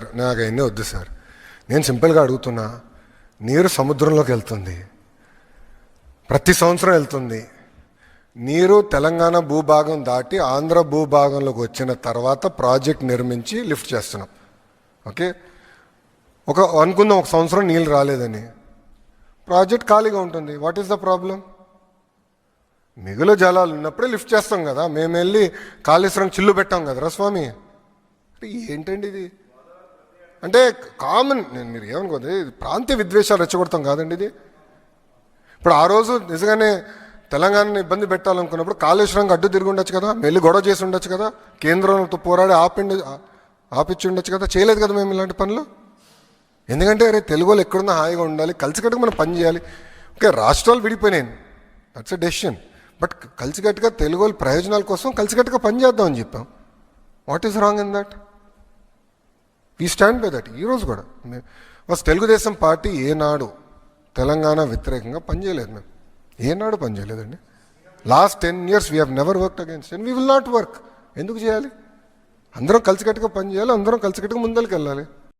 Sir. నాకు అవన్నీ వద్దు సార్. నేను సింపుల్గా అడుగుతున్నా నీరు సముద్రంలోకి వెళ్తుంది. ప్రతి సంవత్సరం వెళ్తుంది. నీరు తెలంగాణ భూభాగం దాటి ఆంధ్ర భూభాగంలోకి వచ్చిన తర్వాత ప్రాజెక్ట్ నిర్మించి లిఫ్ట్ చేస్తున్నాం. ఓకే? ఒక అనుకుందాం ఒక సంవత్సరం నీళ్ళు రాలేదని. ప్రాజెక్ట్ ఖాళీగా ఉంటుంది. వాట్ ఈస్ ద ప్రాబ్లం మిగులు జలాలు ఉన్నప్పుడే లిఫ్ట్ చేస్తాం కదా. మేము వెళ్ళి కాళేశ్వరం చిల్లు పెట్టాం కదరా స్వామి. అంటే ఏంటండి ఇది? అంటే కామన్ నేను మీరు ఏమనుకోండి ప్రాంతీయ విద్వేషాలు రెచ్చగొడతాం కాదండి ఇది. ఇప్పుడు ఆ రోజు నిజంగానే తెలంగాణని ఇబ్బంది పెట్టాలనుకున్నప్పుడు కాళేశ్వరంకి అడ్డు తిరిగి ఉండొచ్చు కదా వెళ్ళి గొడవ చేసి ఉండొచ్చు కదా కేంద్రంతో పోరాడి ఆపిండి ఆపిచ్చి ఉండొచ్చు కదా చేయలేదు కదా మేము ఇలాంటి పనులు? ఎందుకంటే అరే తెలుగు వాళ్ళు ఎక్కడున్నా హాయిగా ఉండాలి కలిసికట్టుగా మనం పని చేయాలి. ఓకే రాష్ట్రాలు విడిపోయినాయి. దట్స్ అ డెసిషన్ బట్ కలిసికట్టుగా తెలుగు వాళ్ళ ప్రయోజనాల కోసం కలిసికట్టుగా పనిచేద్దామని చెప్పాం. What is wrong in that we stand by that ఈరోజు కూడా. ఫస్ట్ తెలుగుదేశం పార్టీ ఏనాడు తెలంగాణ వ్యతిరేకంగా పనిచేయలేదు మేము. ఏనాడు పనిచేయలేదండి. Last ten years we have never work against and we will not work ఎందుకు చేయాలి? అందరం కలిసికట్టుగా పనిచేయాలి అందరం కలిసికట్టుగా ముందరికి వెళ్ళాలి